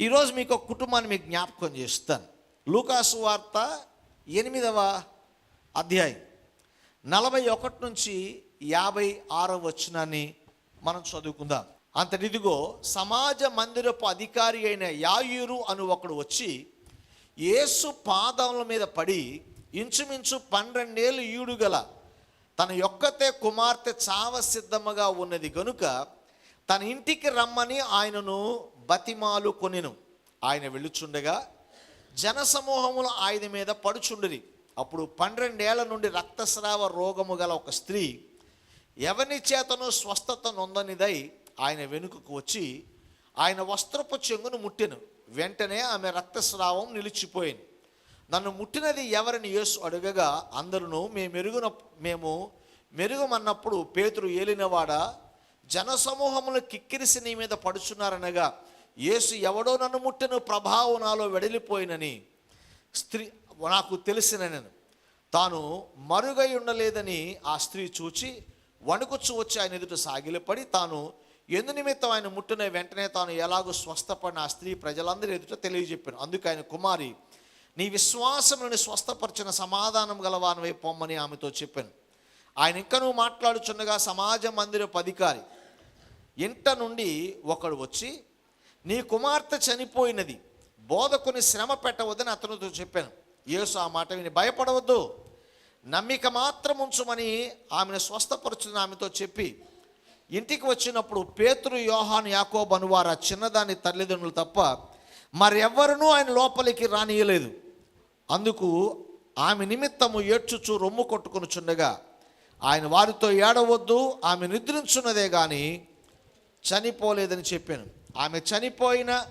ఈరోజు మీకు ఒక కుటుంబాన్ని మీకు జ్ఞాపకం చేస్తాను. లూకాసు వార్త ఎనిమిదవ అధ్యాయం. నలభై ఒకటి నుంచి యాభై ఆరవ వచ్చినాన్ని మనం చదువుకుందాం. అంతటిదిగో సమాజ మందిరపు అధికారి అయిన యాయూరు అను ఒకడు వచ్చి యేసు పాదముల మీద పడి ఇంచుమించు పన్నెండేళ్ళు ఈడుగల తన యొక్కతే కుమార్తె చావ సిద్ధముగా ఉన్నది గనుక తన ఇంటికి రమ్మని ఆయనను బతిమాలు కొనెను. ఆయన వెళ్ళుచుండగా జనసమూహములు ఆయన మీద పడుచుండిరి. అప్పుడు పన్నెండేళ్ళ నుండి రక్తస్రావ రోగము గల ఒక స్త్రీ ఎవని చేతను స్వస్థత నొందనిదై ఆయన వెనుకకు వచ్చి ఆయన వస్త్రపు చెంగును ముట్టెను. వెంటనే ఆమె రక్తస్రావం నిలిచిపోయింది. నన్ను ముట్టినది ఎవరిని యేసు అడగగా అందరూ మేము మేము మెరుగుమన్నప్పుడు పేతురు ఏలినవాడ జనసమూహములు కిక్కిరిసి నీ మీద పడుచున్నారనగా యేసు ఎవడో నన్ను ముట్టెను ప్రభావం నాలో వెడలిపోయినని స్త్రీ నాకు తెలిసిన నేను. తాను మరుగై ఉండలేదని ఆ స్త్రీ చూచి వణుకుచ్చు వచ్చి ఆయన ఎదుట సాగిలపడి తాను ఎందు నిమిత్తం ఆయన ముట్టిన వెంటనే తాను ఎలాగో స్వస్థపడిన ఆ స్త్రీ ప్రజలందరి ఎదుట తెలియజెప్పాను. అందుకు ఆయన కుమారి నీ విశ్వాసంలోని స్వస్థపరిచిన సమాధానం గలవానివై పొమ్మని ఆమెతో చెప్పాను. ఆయన ఇంకా నువ్వు మాట్లాడుచున్నగా సమాజ మందిరపు అధికారి ఇంట నుండి ఒకడు వచ్చి నీ కుమార్తె చనిపోయినది. బోధకుని శ్రమ పెట్టవద్దని అతనితో చెప్పాను. యేసు ఆ మాట విని భయపడవద్దు. నమ్మిక మాత్రం ఉంచుమని ఆమెను స్వస్థపరుచుని ఆమెతో చెప్పి ఇంటికి వచ్చినప్పుడు పేతురు యోహాను యాకోబ్ అనువారు ఆ చిన్నదాని తల్లిదండ్రులు తప్ప మరెవ్వరూ ఆయన లోపలికి రానియలేదు. అందుకు ఆమె నిమిత్తము ఏడ్చుచు రొమ్ము కొట్టుకునిచుండగా ఆయన వారితో ఏడవద్దు ఆమె నిద్రించున్నదే కానీ చనిపోలేదని చెప్పాను. ఆమె చనిపోయిన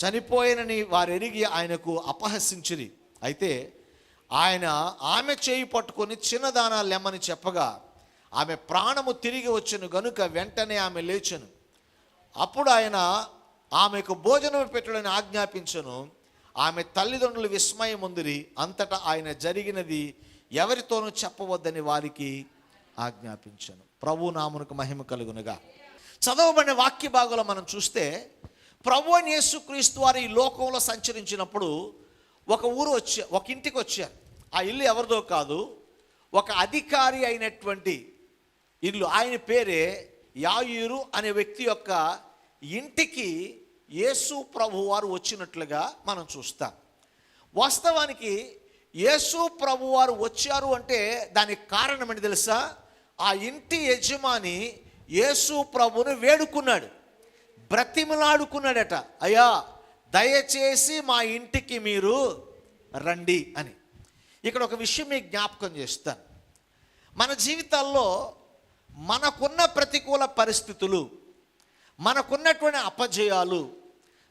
చనిపోయినని వారెరిగి ఆయనకు అపహసించిరి. అయితే ఆయన ఆమె చేయి పట్టుకొని చిన్నదానాలు లెమ్మని చెప్పగా ఆమె ప్రాణము తిరిగి వచ్చెను గనుక వెంటనే ఆమె లేచెను. అప్పుడు ఆయన ఆమెకు భోజనం పెట్టడని ఆజ్ఞాపించను. ఆమె తల్లిదండ్రులు విస్మయం ఉందిరి అంతటా ఆయన జరిగినది ఎవరితోనూ చెప్పవద్దని వారికి ఆజ్ఞాపించను. ప్రభు నామునకు మహిమ కలుగునుగా. చదవబడిన వాక్య భాగంలో మనం చూస్తే ప్రభు అని యేసుక్రీస్తు వారు ఈ లోకంలో సంచరించినప్పుడు ఒక ఊరు వచ్చా ఒక ఇంటికి వచ్చారు. ఆ ఇల్లు ఎవరిదో కాదు ఒక అధికారి అయినటువంటి ఇల్లు. ఆయన పేరే యాయూరు అనే వ్యక్తి యొక్క ఇంటికి యేసు ప్రభు వారు వచ్చినట్లుగా మనం చూస్తాం. వాస్తవానికి యేసు ప్రభు వారు వచ్చారు అంటే దానికి కారణం ఏంటి తెలుసా? ఆ ఇంటి యజమాని యేసు ప్రభుని వేడుకున్నాడు. బ్రతిమలాడుకున్నాడట. అయ్యా దయచేసి మా ఇంటికి మీరు రండి అని. ఇక్కడ ఒక విషయం మీకు జ్ఞాపకం చేస్తాను. మన జీవితాల్లో మనకున్న ప్రతికూల పరిస్థితులు మనకున్నటువంటి అపజయాలు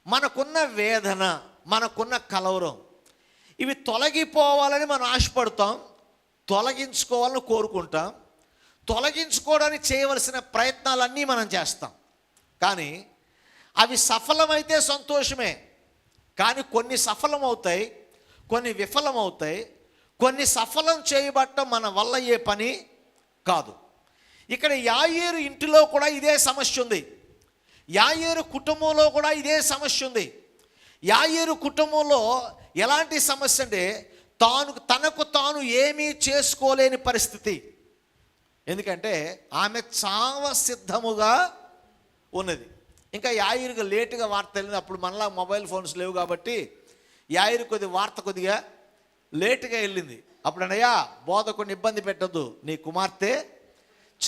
మనకున్న వేదన మనకున్న కలవరం ఇవి తొలగిపోవాలని మనం ఆశపడతాం తొలగించుకోవాలని కోరుకుంటాం. తొలగించుకోవడానికి చేయవలసిన ప్రయత్నాలన్నీ మనం చేస్తాం. కానీ అవి సఫలమైతే సంతోషమే. కానీ కొన్ని సఫలమవుతాయి కొన్ని విఫలమవుతాయి కొన్ని సఫలం చేయబట్టం మన వల్ల ఏ పని కాదు. ఇక్కడ యాయేరు ఇంటిలో కూడా ఇదే సమస్య ఉంది. యాయేరు కుటుంబంలో కూడా ఇదే సమస్య ఉంది. యాయేరు కుటుంబంలో ఎలాంటి సమస్య అంటే తాను తనకు తాను ఏమీ చేసుకోలేని పరిస్థితి. ఎందుకంటే ఆమె చావ సిద్ధముగా ఉన్నది. ఇంకా యాయిరుగా లేటుగా వార్త వెళ్ళింది. అప్పుడు మనలా మొబైల్ ఫోన్స్ లేవు కాబట్టి యాయిరు కొద్ది వార్త కొద్దిగా లేటుగా వెళ్ళింది. అప్పుడు అన్నయ్యా బోధకుని ఇబ్బంది పెట్టద్దు నీ కుమార్తె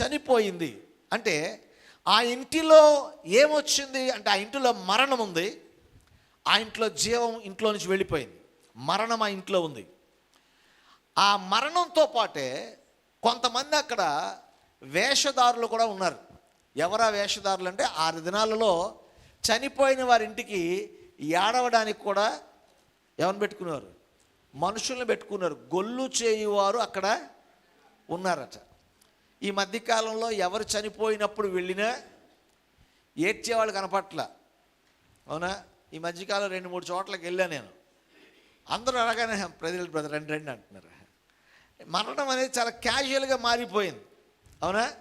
చనిపోయింది. అంటే ఆ ఇంటిలో ఏమొచ్చింది? అంటే ఆ ఇంటిలో మరణం ఉంది. ఆ ఇంట్లో జీవం ఇంట్లో నుంచి వెళ్ళిపోయింది. మరణం ఆ ఇంట్లో ఉంది. ఆ మరణంతో పాటే కొంతమంది అక్కడ వేషధారులు కూడా ఉన్నారు. ఎవరా వేషధారులు అంటే ఆరు దినాలలో చనిపోయిన వారి ఇంటికి ఏడవడానికి కూడా ఎవరిని పెట్టుకున్నారు మనుషుల్ని పెట్టుకున్నారు గొల్లు చేయువారు అక్కడ ఉన్నారట. ఈ మధ్యకాలంలో ఎవరు చనిపోయినప్పుడు వెళ్ళినా ఏడ్చేవాళ్ళు కనపట్ల. అవునా? ఈ మధ్యకాలం రెండు మూడు చోట్లకి వెళ్ళా నేను. అందరూ అడగానే ప్రజలు బ్రదర్ రండి రండి అంటున్నారు. మరణం అనేది చాలా క్యాజువల్గా మారిపోయింది. అవునా?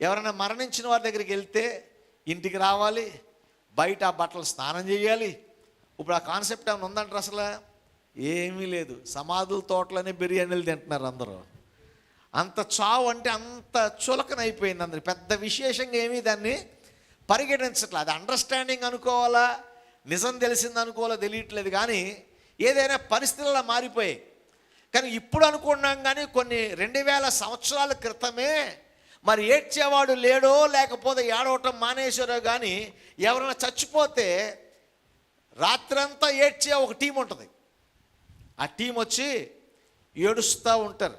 ఎవరైనా మరణించిన వారి దగ్గరికి వెళ్తే ఇంటికి రావాలి బయట ఆ బట్టలు స్నానం చేయాలి. ఇప్పుడు ఆ కాన్సెప్ట్ ఏమైనా ఉందంటారు అసలు? ఏమీ లేదు. సమాధుల తోటలోనే బిర్యానీలు తింటున్నారు అందరూ. అంత చావు అంటే అంత చులకనైపోయింది అందరికి పెద్ద విశేషంగా ఏమీ దాన్ని పరిగణించట్లేదు. అది అండర్స్టాండింగ్ అనుకోవాలా? నిజం తెలిసింది అనుకోవాలా? తెలియట్లేదు. కానీ ఏదైనా పరిస్థితుల్లో మారిపోయాయి. కానీ ఇప్పుడు అనుకున్నాం కానీ కొన్ని రెండు వేల సంవత్సరాల క్రితమే మరి ఏడ్చేవాడు లేడో లేకపోతే ఏడవటం మానేశారో కానీ ఎవరైనా చచ్చిపోతే రాత్రంతా ఏడ్చే ఒక టీం ఉంటుంది. ఆ టీం వచ్చి ఏడుస్తూ ఉంటారు.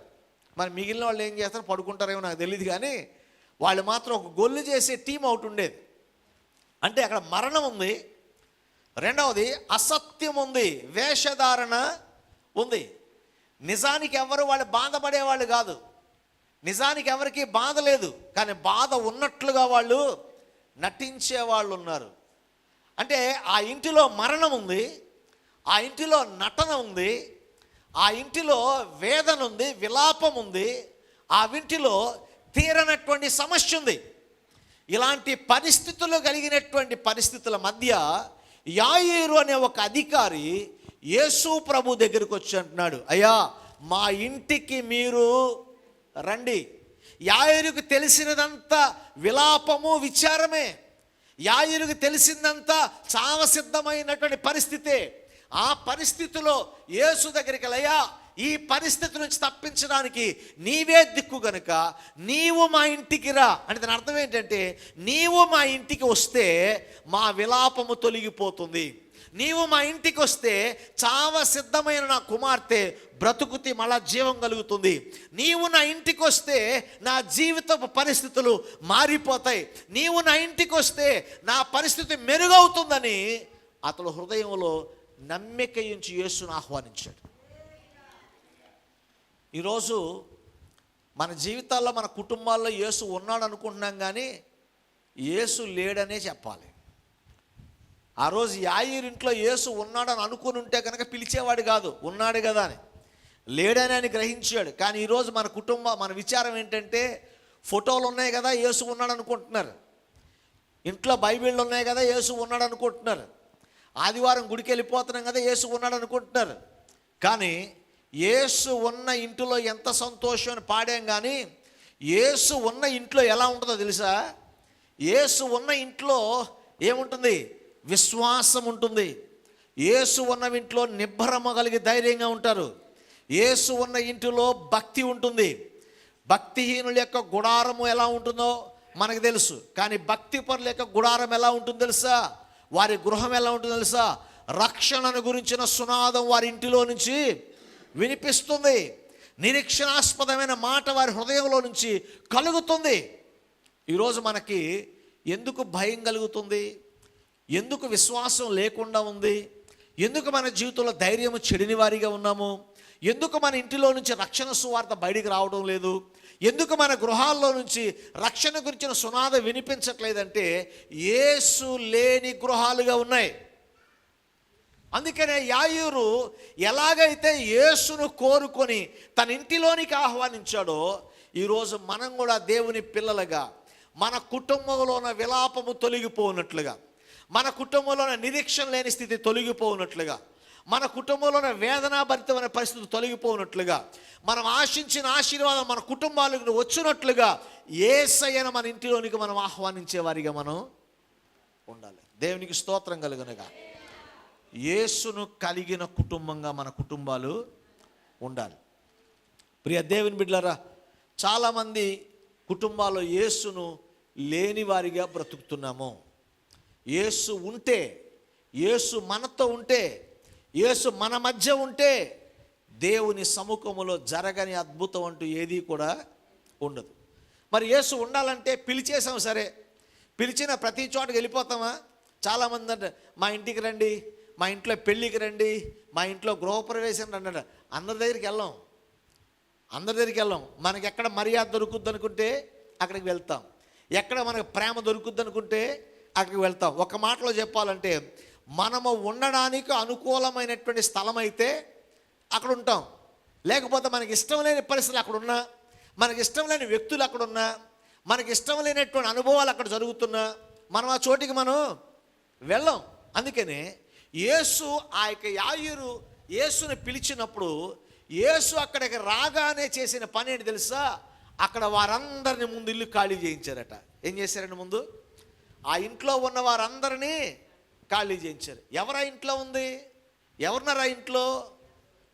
మరి మిగిలిన వాళ్ళు ఏం చేస్తారు? పడుకుంటారేమో నాకు తెలియదు కానీ వాళ్ళు మాత్రం ఒక గొల్లు చేసే టీం ఒకటి ఉండేది. అంటే అక్కడ మరణం ఉంది. రెండవది అసత్యం ఉంది. వేషధారణ ఉంది. నిజానికి ఎవరు వాళ్ళు బాధపడేవాళ్ళు కాదు. నిజానికి ఎవరికి బాధ లేదు కానీ బాధ ఉన్నట్లుగా వాళ్ళు నటించే వాళ్ళు ఉన్నారు. అంటే ఆ ఇంటిలో మరణం ఉంది ఆ ఇంటిలో నటన ఉంది ఆ ఇంటిలో వేదన ఉంది విలాపం ఉంది ఆ ఇంటిలో తీరనటువంటి సమస్య ఉంది. ఇలాంటి పరిస్థితులు కలిగినటువంటి పరిస్థితుల మధ్య యాయేరు అనే ఒక అధికారి యేసు ప్రభు దగ్గరికి వచ్చి అంటున్నాడు అయ్యా మా ఇంటికి మీరు రండి. యాయేరుకు తెలిసినదంతా విలాపము విచారమే. యాయునికి తెలిసిందంతా చాలా సిద్ధమైనటువంటి పరిస్థితే. ఆ పరిస్థితిలో యేసు దగ్గరికి లయ్యా ఈ పరిస్థితి నుంచి తప్పించడానికి నీవే దిక్కు గనుక నీవు మా ఇంటికి రా. అంటే దాని అర్థం ఏంటంటే నీవు మా ఇంటికి వస్తే మా విలాపము తొలగిపోతుంది. నీవు మా ఇంటికి వస్తే చావ సిద్ధమైన నా కుమార్తె బ్రతుకుతి మళ్ళా జీవం కలుగుతుంది. నీవు నా ఇంటికి వస్తే నా జీవిత పరిస్థితులు మారిపోతాయి. నీవు నా ఇంటికి వస్తే నా పరిస్థితి మెరుగవుతుందని అతడు హృదయంలో నమ్మిక ఉంచి యేసును ఆహ్వానించాడు. ఈరోజు మన జీవితాల్లో మన కుటుంబాల్లో యేసు ఉన్నాడు అనుకుంటున్నాం కానీ యేసు లేడనే చెప్పాలి. ఆ రోజు యాయిర్ ఇంట్లో యేసు ఉన్నాడని అనుకుని ఉంటే కనుక పిలిచేవాడు కాదు. ఉన్నాడు కదా అని. లేడని ఆయన గ్రహించాడు. కానీ ఈరోజు మన కుటుంబ మన విచారం ఏంటంటే ఫోటోలు ఉన్నాయి కదా యేసు ఉన్నాడు అనుకుంటున్నారు ఇంట్లో బైబిళ్ళు ఉన్నాయి కదా యేసు ఉన్నాడు అనుకుంటున్నారు ఆదివారం గుడికి వెళ్ళిపోతున్నాం కదా యేసు ఉన్నాడు అనుకుంటున్నారు కానీ యేసు ఉన్న ఇంటిలో ఎంత సంతోషం అని పాడాం కానీ యేసు ఉన్న ఇంట్లో ఎలా ఉంటుందో తెలుసా? యేసు ఉన్న ఇంట్లో ఏముంటుంది? విశ్వాసం ఉంటుంది యేసు ఉన్న ఇంట్లో నిబ్బరమ కలిగి ధైర్యంగా ఉంటారు. యేసు ఉన్న ఇంటిలో భక్తి ఉంటుంది. భక్తిహీనుల యొక్క గుడారము ఎలా ఉంటుందో మనకు తెలుసు. కానీ భక్తి పరుల యొక్క గుడారం ఎలా ఉంటుందో తెలుసా? వారి గృహం ఎలా ఉంటుందో తెలుసా? రక్షణను గురించిన సునాదం వారి ఇంటిలో నుంచి వినిపిస్తుంది. నిరీక్షణాస్పదమైన మాట వారి హృదయంలో నుంచి కలుగుతుంది. ఈరోజు మనకి ఎందుకు భయం కలుగుతుంది? ఎందుకు విశ్వాసం లేకుండా ఉంది? ఎందుకు మన జీవితంలో ధైర్యము చెడిని వారిగా ఉన్నాము? ఎందుకు మన ఇంటిలో నుంచి రక్షణ సువార్త బయటికి రావడం లేదు? ఎందుకు మన గృహాల్లో నుంచి రక్షణ గురించిన సునాద వినిపించట్లేదంటే ఏసు లేని గృహాలుగా ఉన్నాయి. అందుకనే యాయూరు ఎలాగైతే యేసును కోరుకొని తన ఇంటిలోనికి ఆహ్వానించాడో ఈరోజు మనం కూడా దేవుని పిల్లలుగా మన కుటుంబంలో ఉన్న విలాపము తొలగిపోనట్లుగా మన కుటుంబంలో నిరీక్షణ లేని స్థితి తొలగిపోనట్లుగా మన కుటుంబంలోనే వేదనాభరితమైన పరిస్థితి తొలగిపోనట్లుగా మనం ఆశించిన ఆశీర్వాదం మన కుటుంబాలకు వచ్చినట్లుగా ఏసయ్యను మన ఇంటిలోనికి మనం ఆహ్వానించే వారిగా మనం ఉండాలి. దేవునికి స్తోత్రం కలుగునగా. యేసును కలిగిన కుటుంబంగా మన కుటుంబాలు ఉండాలి. ప్రియ దేవుని బిడ్డలరా చాలామంది కుటుంబాల్లో యేసును లేని వారిగా బ్రతుకుతున్నాము. యేసు ఉంటే యేసు మనతో ఉంటే యేసు మన మధ్య ఉంటే దేవుని సముఖములో జరగని అద్భుతం అంటూ ఏది కూడా ఉండదు. మరి యేసు ఉండాలంటే పిలిచేసాం సరే. పిలిచిన ప్రతి చోటకి వెళ్ళిపోతామా? చాలామంది అంటే మా ఇంటికి రండి మా ఇంట్లో పెళ్ళికి రండి మా ఇంట్లో గృహప్రవేశం రండి అందరి దగ్గరికి వెళ్ళాం. అందరి దగ్గరికి వెళ్ళాం. మనకి ఎక్కడ మర్యాద దొరుకుద్ది అనుకుంటే అక్కడికి వెళ్తాం. ఎక్కడ మనకు ప్రేమ దొరుకుద్ది అనుకుంటే అక్కడికి వెళ్తాం. ఒక మాటలో చెప్పాలంటే మనము ఉండడానికి అనుకూలమైనటువంటి స్థలం అయితే అక్కడ ఉంటాం. లేకపోతే మనకి ఇష్టం లేని పరిస్థితులు అక్కడ ఉన్నా మనకి ఇష్టం లేని వ్యక్తులు అక్కడ ఉన్నా మనకి ఇష్టం లేనటువంటి అనుభవాలు అక్కడ జరుగుతున్నా మనం ఆ చోటికి మనం వెళ్ళం. అందుకనే యేసు ఆ యొక్క యాయురు యేసుని పిలిచినప్పుడు యేసు అక్కడికి రాగానే చేసిన పని ఏంటి తెలుసా? అక్కడ వారందరిని ముందు ఇల్లు ఖాళీ చేయించారట. ఏం చేశారండి ముందు? ఆ ఇంట్లో ఉన్న వారందరినీ ఖాళీ చేయించారు. ఎవరా ఇంట్లో ఉంది? ఎవరున్నారా ఇంట్లో?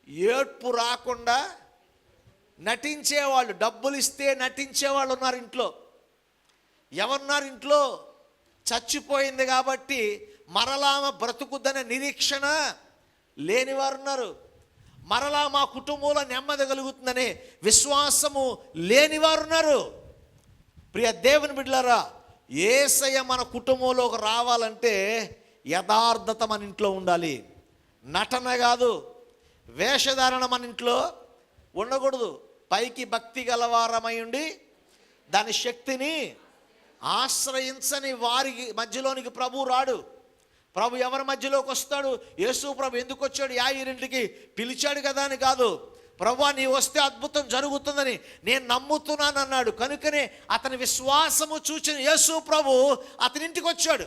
ఏడ్పు రాకుండా నటించేవాళ్ళు డబ్బులు ఇస్తే నటించేవాళ్ళు ఉన్నారు ఇంట్లో. ఎవరున్నారు ఇంట్లో? చచ్చిపోయింది కాబట్టి మరలా బ్రతుకుద్దనే నిరీక్షణ లేనివారు ఉన్నారు మరలా మా కుటుంబంలో నెమ్మది కలుగుతుందనే విశ్వాసము లేనివారున్నారు ప్రియ దేవుని బిడ్డలారా ఏసయ్య మన కుటుంబంలోకి రావాలంటే యథార్థత మన ఇంట్లో ఉండాలి. నటన కాదు వేషధారణ మన ఇంట్లో ఉండకూడదు. పైకి భక్తి గలవారమై ఉండి దాని శక్తిని ఆశ్రయించని వారి మధ్యలోనికి ప్రభు రాడు. ప్రభు ఎవరి మధ్యలోకి వస్తాడు? యేసు ప్రభు ఎందుకు వచ్చాడు యాయిరింటికి పిలిచాడు కదా అని కాదు. ప్రభు నీ వస్తే అద్భుతం జరుగుతుందని నేను నమ్ముతున్నాను అన్నాడు కనుకనే అతని విశ్వాసము చూచిన యేసు ప్రభు అతని ఇంటికి వచ్చాడు.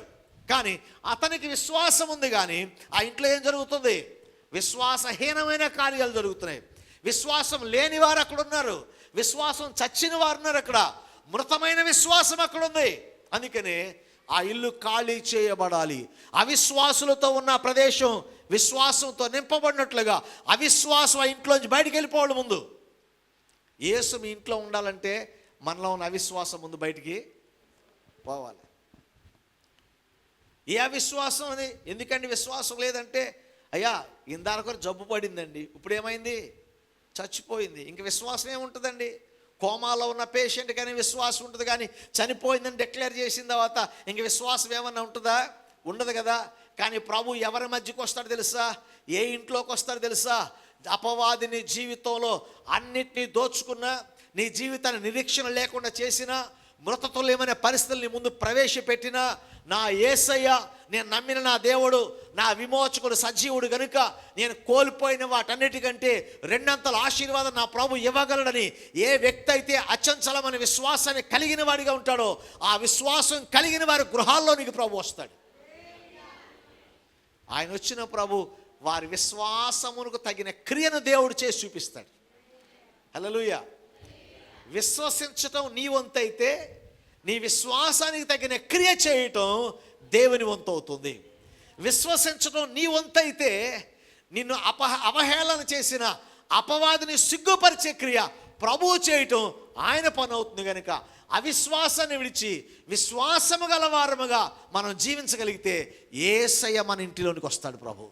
కానీ అతనికి విశ్వాసం ఉంది కానీ ఆ ఇంట్లో ఏం జరుగుతుంది? విశ్వాసహీనమైన కార్యాలు జరుగుతున్నాయి. విశ్వాసం లేని వారు అక్కడ ఉన్నారు. విశ్వాసం చచ్చిన వారు ఉన్నారు అక్కడ. మృతమైన విశ్వాసం అక్కడ ఉంది. అందుకనే ఆ ఇల్లు ఖాళీ చేయబడాలి. అవిశ్వాసులతో ఉన్న ప్రదేశం విశ్వాసంతో నింపబడినట్లుగా అవిశ్వాసం ఆ ఇంట్లోంచి బయటికి వెళ్ళిపోవాలి ముందు. యేసు మీ ఇంట్లో ఉండాలంటే మనలో ఉన్న అవిశ్వాసం ముందు బయటికి పోవాలి. ఏ అవిశ్వాసం అది ఎందుకండి విశ్వాసం లేదంటే అయ్యా ఇందాక జబ్బు పడిందండి ఇప్పుడు ఏమైంది? చచ్చిపోయింది. ఇంక విశ్వాసం ఏముంటుందండి? కోమాలో ఉన్న పేషెంట్ కానీ విశ్వాసం ఉంటుంది కానీ చనిపోయిందని డిక్లేర్ చేసిన తర్వాత ఇంక విశ్వాసం ఏమన్నా ఉంటుందా? ఉండదు కదా. కానీ ప్రభు ఎవరి మధ్యకి వస్తాడు తెలుసా? ఏ ఇంట్లోకి వస్తాడు తెలుసా? అపవాది నీ జీవితంలో అన్నిటినీ దోచుకున్న నీ జీవితాన్ని నిరీక్షణ లేకుండా చేసినా మృతతుల్యమైన పరిస్థితుల్ని ముందు ప్రవేశపెట్టిన నా ఏసయ్య నేను నమ్మిన నా దేవుడు నా విమోచకుడు సజీవుడు గనుక నేను కోల్పోయిన వాటన్నిటికంటే రెండంతల ఆశీర్వాదం నా ప్రభు ఇవ్వగలడని ఏ వ్యక్తి అయితే అచంచలమైన విశ్వాసాన్ని కలిగిన వాడిగా ఉంటాడో ఆ విశ్వాసం కలిగిన వారి గృహాల్లోనికి ప్రభు వస్తాడు. ఆయన వచ్చిన ప్రభు వారి విశ్వాసమునకు తగిన క్రియను దేవుడు చేసి చూపిస్తాడు. హల్లెలూయా. విశ్వసించటం నీ వంతైతే నీ విశ్వాసానికి తగిన క్రియ చేయటం దేవుని వంతు అవుతుంది. విశ్వసించటం నీ వంతైతే నిన్ను అపహ అవహేళన చేసిన అపవాదిని సిగ్గుపరిచే క్రియ ప్రభువు చేయటం ఆయన పని అవుతుంది కనుక అవిశ్వాసాన్ని విడిచి విశ్వాసము గల వారముగా మనం జీవించగలిగితే ఏసయ్య మన ఇంటిలోనికి వస్తాడు ప్రభు.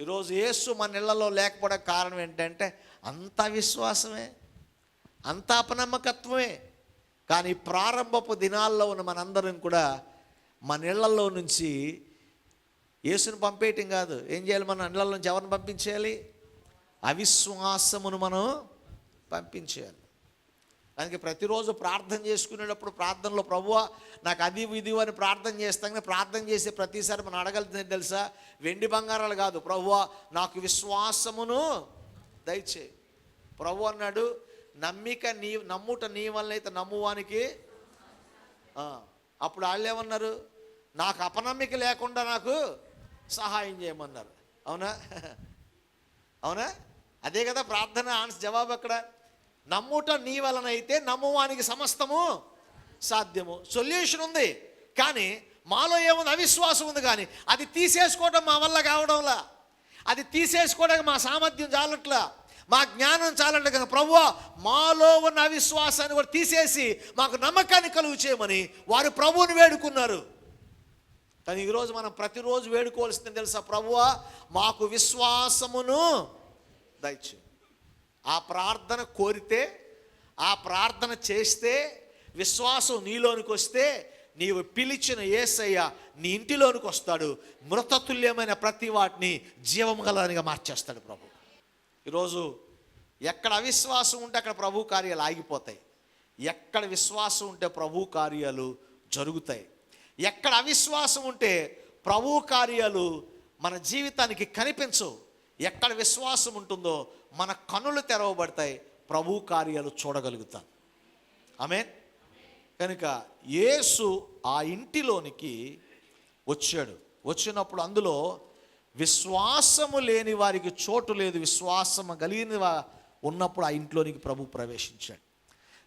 ఈరోజు యేసు మన ఇళ్ళలో లేకపోవడం కారణం ఏంటంటే అంత విశ్వాసమే అంత అపనమ్మకత్వమే. కానీ ప్రారంభపు దినాల్లో ఉన్న మనందరం కూడా మన ఇళ్ళలో నుంచి యేసుని పంపేయటం కాదు. ఏం చేయాలి మన? ఇళ్ళ నుంచి ఎవరిని పంపించేయాలి? అవిశ్వాసమును మనం పంపించేయాలి. దానికి ప్రతిరోజు ప్రార్థన చేసుకునేటప్పుడు ప్రార్థనలో ప్రభువ నాకు అది ఇది అని ప్రార్థన చేస్తాం ప్రార్థన చేసే ప్రతిసారి మనం అడగలుగుతుంది తెలుసా? వెండి బంగారాలు కాదు. ప్రభువ నాకు విశ్వాసమును దయచే ప్రభు అన్నాడు నమ్మిక నీ నమ్ముట నీ వల్లైతే నమ్మువానికి అప్పుడు వాళ్ళు ఏమన్నారు? నాకు అపనమ్మిక లేకుండా నాకు సహాయం చేయమన్నారు. అవునా? అవునా? అదే కదా ప్రార్థన ఆన్స్ జవాబు అక్కడ నమ్ముట నీ వలనైతే నమ్మువానికి సమస్తము సాధ్యము. సొల్యూషన్ ఉంది. కానీ మాలో ఏముంది? అవిశ్వాసం ఉంది కానీ అది తీసేసుకోవడం మా వల్ల కావడంలా? అది తీసేసుకోవడానికి మా సామర్థ్యం చాలట్లా? మా జ్ఞానం చాలంటే కదా ప్రభు మాలో ఉన్న అవిశ్వాసాన్ని కూడా తీసేసి మాకు నమ్మకాన్ని కలుగు చేయమని వారు ప్రభువుని వేడుకున్నారు. కానీ ఈరోజు మనం ప్రతిరోజు వేడుకోవాల్సింది తెలుసా? ప్రభువా మాకు విశ్వాసమును దయచే ఆ ప్రార్థన కోరితే ఆ ప్రార్థన చేస్తే విశ్వాసం నీలోనికి వస్తే నీవు పిలిచిన ఏసయ్య నీ ఇంటిలోనికి వస్తాడు మృతతుల్యమైన ప్రతి వాటిని జీవమగలనిగా మార్చేస్తాడు ప్రభు. ఈరోజు ఎక్కడ అవిశ్వాసం ఉంటే అక్కడ ప్రభు కార్యాలు ఆగిపోతాయి. ఎక్కడ విశ్వాసం ఉంటే ప్రభు కార్యాలు జరుగుతాయి. ఎక్కడ అవిశ్వాసం ఉంటే ప్రభు కార్యాలు మన జీవితానికి కనిపించవు. ఎక్కడ విశ్వాసం ఉంటుందో మన కనులు తెరవబడతాయి ప్రభు కార్యాలు చూడగలుగుతాం. ఆమె కనుక యేసు ఆ ఇంటిలోనికి వచ్చాడు. వచ్చినప్పుడు అందులో విశ్వాసము లేని వారికి చోటు లేదు విశ్వాసము కలిగిన ఉన్నప్పుడు ఆ ఇంట్లోనికి ప్రభు ప్రవేశించాడు.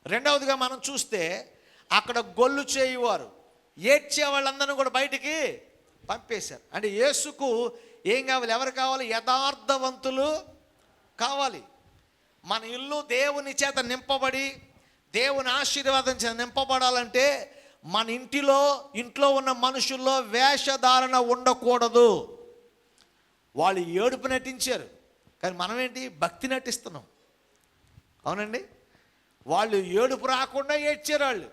రెండవదిగా మనం చూస్తే అక్కడ గొల్లు చేయువారు ఏడ్చే వాళ్ళందరినీ కూడా బయటికి పంపేశారు. అంటే యేసుకు ఏం కావాలి? ఎవరు కావాలి? యథార్థవంతులు కావాలి. మన ఇల్లు దేవుని చేత నింపబడి దేవుని ఆశీర్వాదం చేత నింపబడాలంటే మన ఇంటిలో ఇంట్లో ఉన్న మనుషుల్లో వేషధారణ ఉండకూడదు. వాళ్ళు ఏడుపు నటించారు. కానీ మనం ఏంటి? భక్తి నటిస్తున్నాం. అవునండి? వాళ్ళు ఏడుపు రాకుండా ఏడ్చారు వాళ్ళు.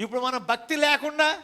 ఇప్పుడు మనం భక్తి లేకుండా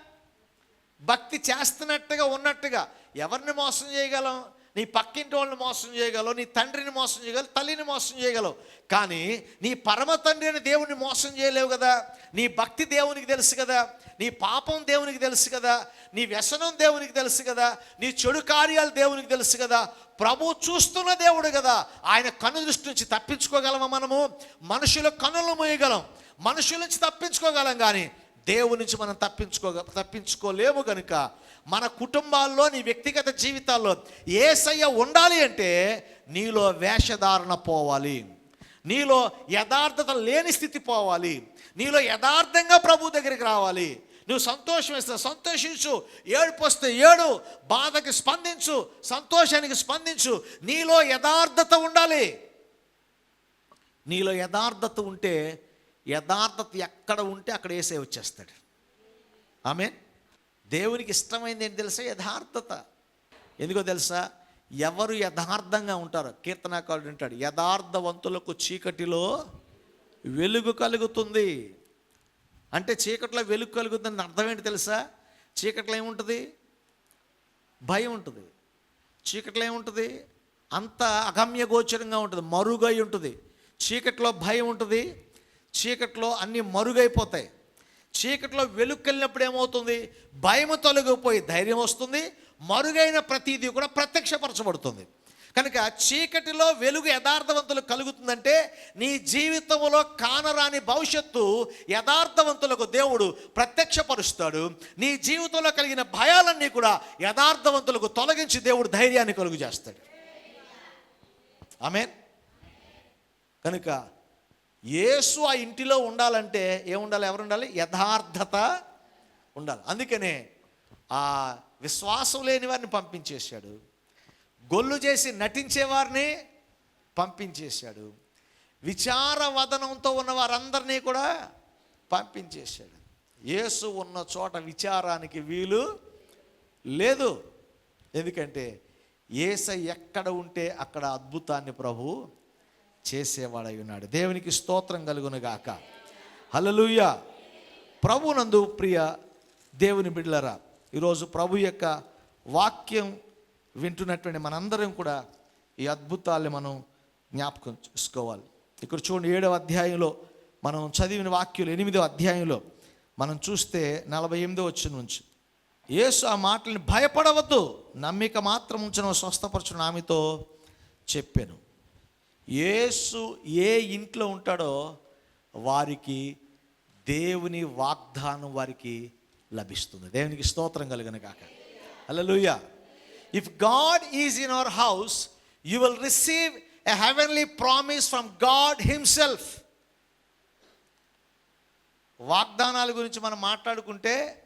భక్తి చేస్తున్నట్టుగా ఉన్నట్టుగా ఎవరిని మోసం చేయగలం? నీ పక్కింటి వాళ్ళని మోసం చేయగలవు నీ తండ్రిని మోసం చేయగలవు తల్లిని మోసం చేయగలవు. కానీ నీ పరమ తండ్రిని దేవుని మోసం చేయలేవు కదా? నీ భక్తి దేవునికి తెలుసు కదా? నీ పాపం దేవునికి తెలుసు కదా? నీ వ్యసనం దేవునికి తెలుసు కదా? నీ చెడు కార్యాలు దేవునికి తెలుసు కదా? ప్రభు చూస్తున్న దేవుడు కదా? ఆయన కను దృష్టి నుంచి తప్పించుకోగలమా మనము? మనుషుల కనులు మోయగలం. మనుషుల నుంచి తప్పించుకోగలం కానీ దేవుని నుంచి మనం తప్పించుకో తప్పించుకోలేము కనుక మన కుటుంబాల్లో నీ వ్యక్తిగత జీవితాల్లో ఏసయ్య ఉండాలి అంటే నీలో వేషధారణ పోవాలి. నీలో యథార్థత లేని స్థితి పోవాలి. నీలో యథార్థంగా ప్రభు దగ్గరికి రావాలి. నువ్వు సంతోషం ఇస్తే సంతోషించు ఏడుపు వస్తే ఏడు బాధకి స్పందించు సంతోషానికి స్పందించు. నీలో యథార్థత ఉండాలి. నీలో యథార్థత ఉంటే యథార్థత ఎక్కడ ఉంటే అక్కడ వేసే వచ్చేస్తాడు. ఆమె దేవునికి ఇష్టమైంది ఏంటి తెలుసా? యథార్థత. ఎందుకో తెలుసా? ఎవరు యథార్థంగా ఉంటారో కీర్తనాకారుడు అంటాడు యథార్థవంతులకు చీకటిలో వెలుగు కలుగుతుంది. అంటే చీకట్లో వెలుగు కలుగుతుందని అర్థం ఏంటి తెలుసా? చీకట్లో ఏముంటుంది? భయం ఉంటుంది. చీకట్లో ఏముంటుంది? అంత అగమ్య గోచరంగా ఉంటుంది. మరుగై ఉంటుంది. చీకట్లో భయం ఉంటుంది. చీకట్లో అన్నీ మరుగైపోతాయి. చీకట్లో వెలుక్కెళ్ళినప్పుడు ఏమవుతుంది? భయం తొలగిపోయి ధైర్యం వస్తుంది. మరుగైన ప్రతిదీ కూడా ప్రత్యక్షపరచబడుతుంది. కనుక చీకటిలో వెలుగు యథార్థవంతులు కలుగుతుందంటే నీ జీవితంలో కానరాని భవిష్యత్తు యథార్థవంతులకు దేవుడు ప్రత్యక్షపరుస్తాడు. నీ జీవితంలో కలిగిన భయాలన్నీ కూడా యథార్థవంతులకు తొలగించి దేవుడు ధైర్యాన్ని కలుగు చేస్తాడు ఆమె కనుక యేసు ఆ ఇంటిలో ఉండాలంటే ఏముండాలి? ఎవరు ఉండాలి యథార్థత ఉండాలి. అందుకనే ఆ విశ్వాసం లేని వారిని పంపించేశాడు. గొల్లు చేసి నటించే వారిని పంపించేశాడు. విచారవదనంతో ఉన్న వారందరినీ కూడా పంపించేశాడు. యేసు ఉన్న చోట విచారానికి వీలు లేదు. ఎందుకంటే ఏస ఎక్కడ ఉంటే అక్కడ అద్భుతాన్ని ప్రభు చేసేవాడై ఉన్నాడు దేవునికి స్తోత్రం కలుగును గాక హల్లెలూయా. ప్రభునందు ప్రియ దేవుని బిడ్డలరా ఈరోజు ప్రభు యొక్క వాక్యం వింటున్నటువంటి మనందరం కూడా ఈ అద్భుతాల్ని మనం జ్ఞాపకం చేసుకోవాలి. ఇక్కడ చూడండి ఏడవ అధ్యాయంలో మనం చదివిన వాక్యులు ఎనిమిదవ అధ్యాయంలో మనం చూస్తే నలభై ఎనిమిదో వచ్చిన నుంచి యేసు ఆ మాటల్ని భయపడవద్దు నమ్మిక మాత్రం ఉంచిన స్వస్థపరచున ఆమెతో చెప్పాను. యేసు ఏ ఇంట్లో ఉంటాడో వారికి దేవుని వాగ్దానం వారికి లభిస్తుంది. దేవునికి స్తోత్రం కలిగిన కాక hallelujah if God is in our house you will receive a heavenly promise from God himself వాగ్దానాల గురించి మనం మాట్లాడుకుంటే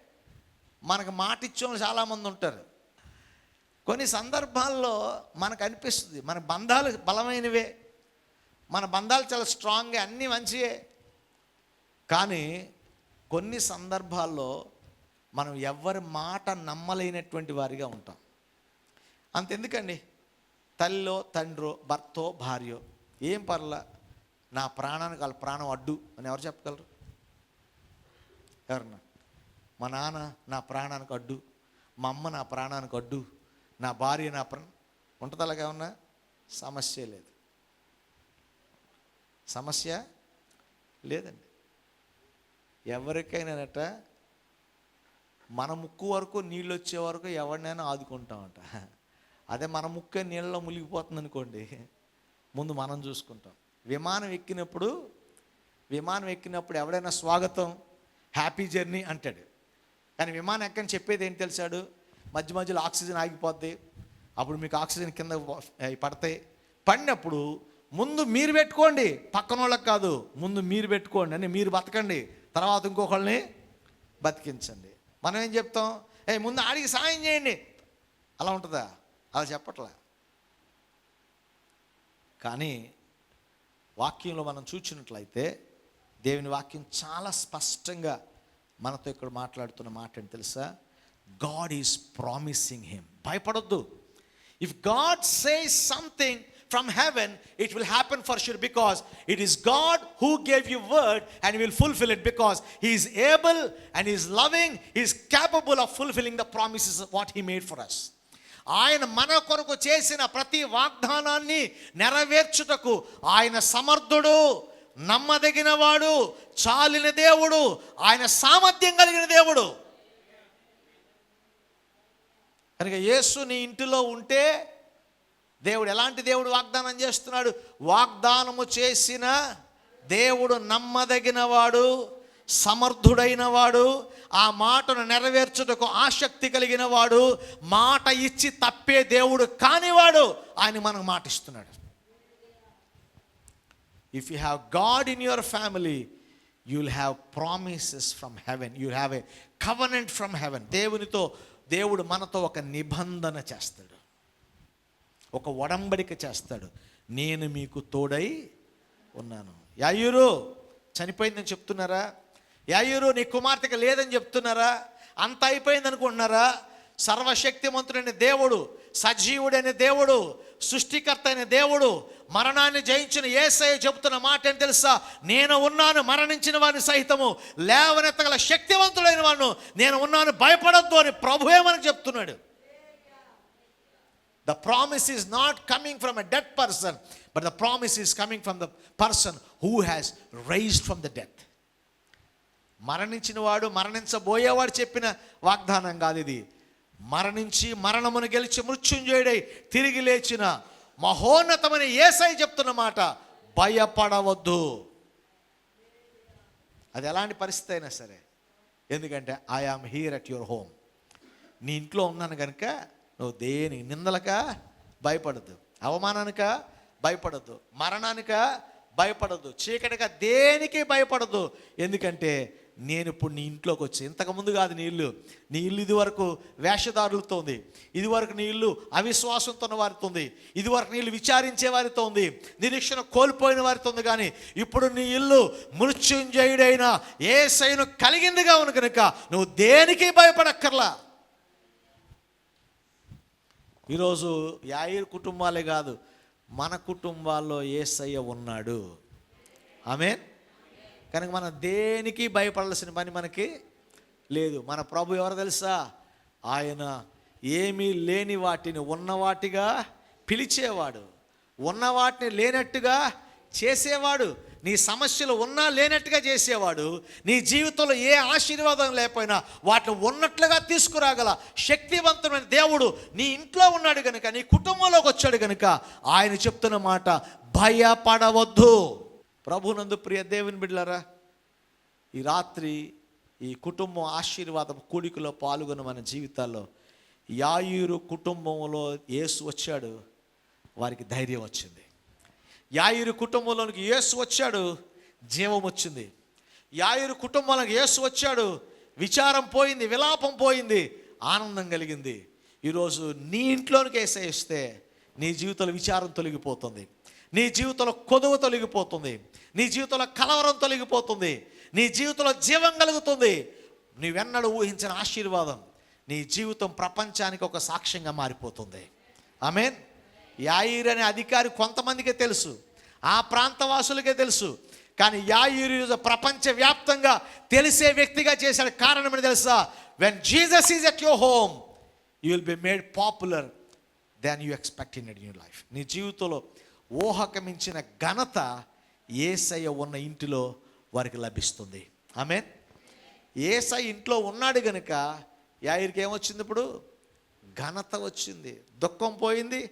మనకు మాట ఇచ్చే చాలామంది ఉంటారు. కొన్ని సందర్భాల్లో మనకు అనిపిస్తుంది మన బంధాలు బలమైనవే. మన బంధాలు చాలా స్ట్రాంగ్గా అన్నీ మంచివే కానీ కొన్ని సందర్భాల్లో మనం ఎవరి మాట నమ్మలేనటువంటి వారిగా ఉంటాం. అంతెందుకండి? తల్లిలో తండ్రో భర్తో భార్యో ఏం పర్లా నా ప్రాణానికి వాళ్ళ ప్రాణం అడ్డు అని ఎవరు చెప్పగలరు? ఎవరన్నా? మా నాన్న నా ప్రాణానికి అడ్డు మా అమ్మ నా ప్రాణానికి అడ్డు నా భార్య నా ప్రాణం ఉంటుంది అలాగే సమస్య లేదు. సమస్య లేదండి. ఎవరికైనానట మన ముక్కు వరకు నీళ్ళు వచ్చే వరకు ఎవరినైనా ఆదుకుంటామంట. అదే మన ముక్కే నీళ్ళలో మునిగిపోతుంది అనుకోండి ముందు మనం చూసుకుంటాం. విమానం ఎక్కినప్పుడు విమానం ఎక్కినప్పుడు ఎవడైనా స్వాగతం హ్యాపీ జర్నీ అంటాడు. కానీ విమానం ఎక్కని చెప్పేది ఏం తెలిసాడు? మధ్య మధ్యలో ఆక్సిజన్ ఆగిపోద్ది. అప్పుడు మీకు ఆక్సిజన్ కింద పడతాయి. పడినప్పుడు ముందు మీరు పెట్టుకోండి. పక్కన వాళ్ళకి కాదు ముందు మీరు పెట్టుకోండి అని మీరు బతకండి. తర్వాత ఇంకొకళ్ళని బతికించండి. మనం ఏం చెప్తాం? ఏ ముందు ఆడికి సాయం చేయండి. అలా ఉంటుందా? అలా చెప్పట్లే? కానీ వాక్యంలో మనం చూచినట్లయితే దేవుని వాక్యం చాలా స్పష్టంగా మనతో ఇక్కడ మాట్లాడుతున్న మాట అని తెలుసా? గాడ్ ఈజ్ ప్రామిసింగ్ హిమ్ భయపడొద్దు. If God says something from heaven it will happen for sure because it is God who gave you word and will fulfil it because he is able and is loving is capable of fulfilling the promises what he made for us ఆయన మన కొరకు చేసిన ప్రతి వాగ్దానాన్ని నెరవేర్చుటకు ఆయన సమర్థుడు నమ్మదగిన వాడు చాలిన దేవుడు ఆయన సామర్థ్యం కలిగిన దేవుడు. కనుక యేసు నీ ఇంటిలో ఉంటే దేవుడు ఎలాంటి దేవుడు వాగ్దానం చేస్తున్నాడు? వాగ్దానము చేసిన దేవుడు నమ్మదగినవాడు సమర్థుడైన వాడు ఆ మాటను నెరవేర్చుటకు ఆసక్తి కలిగిన వాడు మాట ఇచ్చి తప్పే దేవుడు కానివాడు ఆయన మనకు మాట ఇస్తున్నాడు. If you have God in your family you will have promises from heaven you have a covenant from heaven దేవునితో దేవుడు మనతో ఒక నిబంధన చేస్తాడు. ఒక ఒడంబడిక చేస్తాడు. నేను మీకు తోడై ఉన్నాను. యాయూరు చనిపోయిందని చెప్తున్నారా? యాయూరు నీ కుమార్తెకి లేదని చెప్తున్నారా? అంత అయిపోయింది అనుకుంటున్నారా? సర్వశక్తిమంతుడైన దేవుడు సజీవుడైన దేవుడు సృష్టికర్త అయిన దేవుడు మరణాన్ని జయించిన ఏసయ చెబుతున్న మాట ఏం తెలుసా? నేను ఉన్నాను మరణించిన వారిని సహితము లేవనెత్తగల శక్తివంతుడైన వాడు నేను ఉన్నాను భయపడొద్దు అని ప్రభు ఏమని చెప్తున్నాడు? The promise is not coming from a death person but the promise is coming from the person who has raised from the death మరణించిన వాడు మరణించబోయేవాడు చెప్పిన వాగ్దానం కాదు ఇది. మరణించి మరణమును గెలిచి మృత్యుంజయుడై తిరిగి లేచిన మహోన్నతమైన ఏసై చెప్తున్న మాట భయపడవద్దు. అది ఎలాంటి పరిస్థితి అయినా సరే. ఎందుకంటే I am here at your home నీ ఇంట్లో ఉన్నాను కనుక నువ్వు దేని నిందలక భయపడద్దు అవమానానిక భయపడద్దు మరణానిక భయపడద్దు చీకటిక దేనికి భయపడద్దు? ఎందుకంటే నేను ఇప్పుడు నీ ఇంట్లోకి వచ్చి ఇంతకుముందు కాదు నీ ఇల్లు నీ ఇల్లు ఇది వరకు వేషధారులతో ఉంది ఇది వరకు నీ ఇల్లు అవిశ్వాసంతో ఉన్న వారితో ఉంది ఇది వరకు నీళ్ళు విచారించే వారితో ఉంది నిరీక్షణ కోల్పోయిన వారితో ఉంది కానీ ఇప్పుడు నీ ఇల్లు మృత్యుంజయుడైన ఏ సైను కలిగిందిగా ఉంది కనుక నువ్వు దేనికి భయపడక్కర్లా? ఈరోజు యాయిర్ కుటుంబాలే కాదు మన కుటుంబాల్లో ఏసయ్య ఉన్నాడు. ఆమె కనుక మనం దేనికి భయపడాల్సిన పని మనకి లేదు. మన ప్రభు ఎవరు తెలుసా? ఆయన ఏమీ లేని వాటిని ఉన్నవాటిగా పిలిచేవాడు. ఉన్న వాటిని లేనట్టుగా చేసేవాడు. నీ సమస్యలు ఉన్నా లేనట్టుగా చేసేవాడు నీ జీవితంలో ఏ ఆశీర్వాదం లేకపోయినా వాటిని ఉన్నట్లుగా తీసుకురాగల శక్తివంతమైన దేవుడు నీ ఇంట్లో ఉన్నాడు కనుక నీ కుటుంబంలోకి వచ్చాడు కనుక ఆయన చెప్తున్న మాట భయపడవద్దు. ప్రభునందు ప్రియ దేవుని బిడ్డలారా ఈ రాత్రి ఈ కుటుంబం ఆశీర్వాదం కూడికలో పాల్గొన్న మన జీవితాల్లో యాయూరు కుటుంబంలో యేసు వచ్చాడు వారికి ధైర్యం వచ్చింది. యాయూరు కుటుంబంలోనికి యేసు వచ్చాడు జీవం వచ్చింది. యాయూరు కుటుంబంలోకి యేసు వచ్చాడు విచారం పోయింది విలాపం పోయింది ఆనందం కలిగింది. ఈరోజు నీ ఇంట్లోనికి వేసేస్తే నీ జీవితంలో విచారం తొలగిపోతుంది. నీ జీవితంలో కొదువు తొలగిపోతుంది. నీ జీవితంలో కలవరం తొలగిపోతుంది. నీ జీవితంలో జీవం కలుగుతుంది. నువ్వెన్నడూ ఊహించిన ఆశీర్వాదం నీ జీవితం ప్రపంచానికి ఒక సాక్ష్యంగా మారిపోతుంది. ఆమెన్. యాయిర్ అనే అధికారి కొంతమందికే తెలుసు ఆ ప్రాంతవాసులకే తెలుసు. కానీ యాయిరు ప్రపంచవ్యాప్తంగా తెలిసే వ్యక్తిగా చేశాడు కారణం ఏంటి తెలుసా? When Jesus is at your home you will be made popular than you expect in your life నీ జీవితంలో ఊహకమించిన ఘనత ఏసయ్య ఉన్న ఇంటిలో వారికి లభిస్తుంది. ఆమె ఏసై ఇంట్లో ఉన్నాడు గనుక యాయిర్కి ఏమొచ్చింది ఇప్పుడు? ఘనత వచ్చింది. దుఃఖం పోయింది.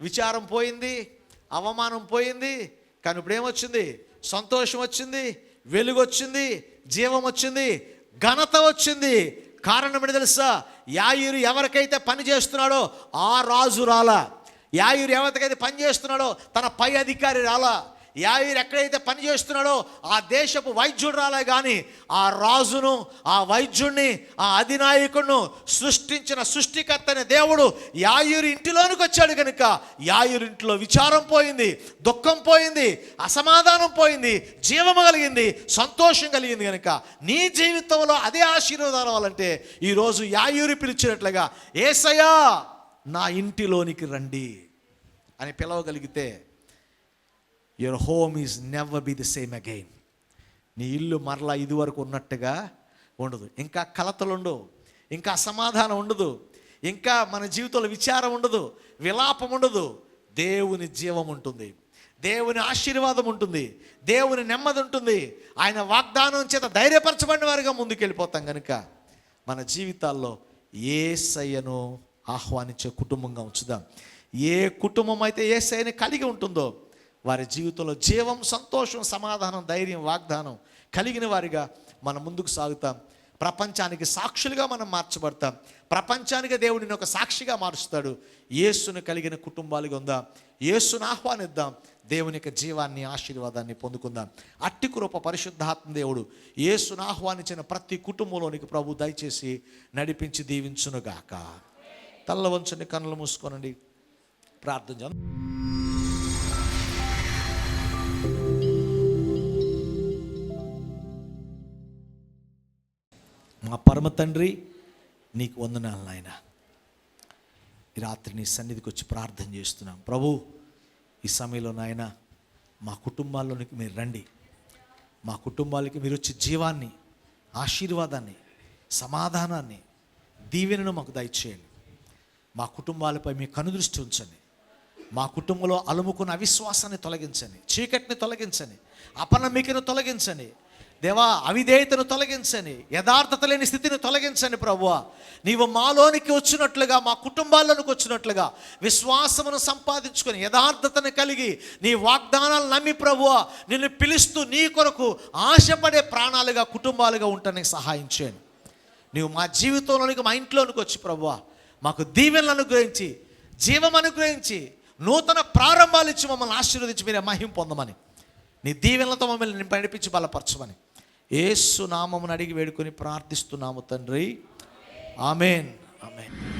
విచారం పోయింది అవమానం పోయింది కానీ ఇప్పుడు ఏమొచ్చింది? సంతోషం వచ్చింది వెలుగు వచ్చింది జీవం వచ్చింది ఘనత వచ్చింది. కారణం ఏంటి తెలుసా? యాయురు ఎవరికైతే పని చేస్తున్నాడో ఆ రాజు రాలా. యాయురు ఎవరికైతే పని చేస్తున్నాడో తన పై అధికారి రాలా. యాయిర్ ఎక్కడైతే పని చేస్తున్నాడో ఆ దేశపు వైద్యుడు రాలే కానీ ఆ రాజును ఆ వైద్యుణ్ణి ఆ అధినాయకుడును సృష్టించిన సృష్టికర్త అనే దేవుడు. యాయురి ఇంటిలోనికి వచ్చాడు కనుక యాయురి ఇంట్లో విచారం పోయింది దుఃఖం పోయింది అసమాధానం పోయింది జీవము కలిగింది సంతోషం కలిగింది కనుక నీ జీవితంలో అదే ఆశీర్వాదం అవ్వాలంటే ఈరోజు యాయూరి పిలిచినట్లుగా ఏసయ్యా నా ఇంటిలోనికి రండి అని పిలవగలిగితే your home is never be the same again నీ ఇల్లు మరలా ఇదివరకు ఉన్నట్టుగా ఉండదు. ఇంకా కలతలు ఉండవు. ఇంకా అసమాధానం ఉండదు. ఇంకా మన జీవితంలో విచారం ఉండదు. విలాపం ఉండదు. దేవుని జీవం ఉంటుంది. దేవుని ఆశీర్వాదం ఉంటుంది. దేవుని నెమ్మది ఉంటుంది. ఆయన వాగ్దానం చేత ధైర్యపరచబడిన వారిగా ముందుకెళ్ళిపోతాం కనుక మన జీవితాల్లో ఏ సయ్యను ఆహ్వానించే కుటుంబంగా ఉంచుదాం. ఏ కుటుంబం అయితే ఏ సయ్యని కలిగి ఉంటుందో వారి జీవితంలో జీవం సంతోషం సమాధానం ధైర్యం వాగ్దానం కలిగిన వారిగా మనం ముందుకు సాగుతాం. ప్రపంచానికి సాక్షులుగా మనం మార్చబడతాం. ప్రపంచానికి దేవుడిని ఒక సాక్షిగా మారుస్తాడు. యేసును కలిగిన కుటుంబాలుగా ఉందాం. యేసును ఆహ్వానిద్దాం. దేవుని యొక్క జీవాన్ని ఆశీర్వాదాన్ని పొందుకుందాం. అట్టి కృప పరిశుద్ధాత్మ దేవుడు యేసును ఆహ్వానించిన ప్రతి కుటుంబంలోనికి ప్రభు దయచేసి నడిపించి దీవించునుగాక. తల్ల వంచుని కన్నులు మూసుకోనండి. ప్రార్థన మా పరమ తండ్రి నీకు వందనాలు నాయన. ఈ రాత్రి నీ సన్నిధికి వచ్చి ప్రార్థన చేస్తున్నాం. ప్రభు ఈ సమయంలో నాయన మా కుటుంబాల్లోనికి మీరు రండి. మా కుటుంబాలకి మీరు వచ్చి జీవాన్ని ఆశీర్వాదాన్ని సమాధానాన్ని దీవెనను మాకు దయచేయండి. మా కుటుంబాలపై మీ కనుదృష్టి ఉంచండి. మా కుటుంబంలో అలుముకున్న అవిశ్వాసాన్ని తొలగించండి. చీకటిని తొలగించండి. అపనమ్మికను తొలగించండి. దేవా అవిధేయతను తొలగించని యథార్థత లేని స్థితిని తొలగించండి ప్రభువ నీవు మాలోనికి వచ్చినట్లుగా మా కుటుంబాల్లోనికి వచ్చినట్లుగా విశ్వాసమును సంపాదించుకొని యథార్థతను కలిగి నీ వాగ్దానాలు నమ్మి ప్రభువ నిన్ను పిలుస్తూ నీ కొరకు ఆశపడే ప్రాణాలుగా కుటుంబాలుగా ఉండటానికి సహాయం చేయండి. నీవు మా జీవితంలోనికి మా ఇంట్లోనికి వచ్చి ప్రభువ మాకు దీవెనలు అనుగ్రహించి జీవం అనుగ్రహించి నూతన ప్రారంభాలు ఇచ్చి మమ్మల్ని ఆశీర్వదించి మీరే మహిం పొందమని. నీ దీవెనలతో మమ్మల్ని నడిపించి బలపరచమని. ఏసు నామమును అడిగి వేడుకొని ప్రార్థిస్తున్నాము తండ్రి. ఆమెన్. ఆమెన్.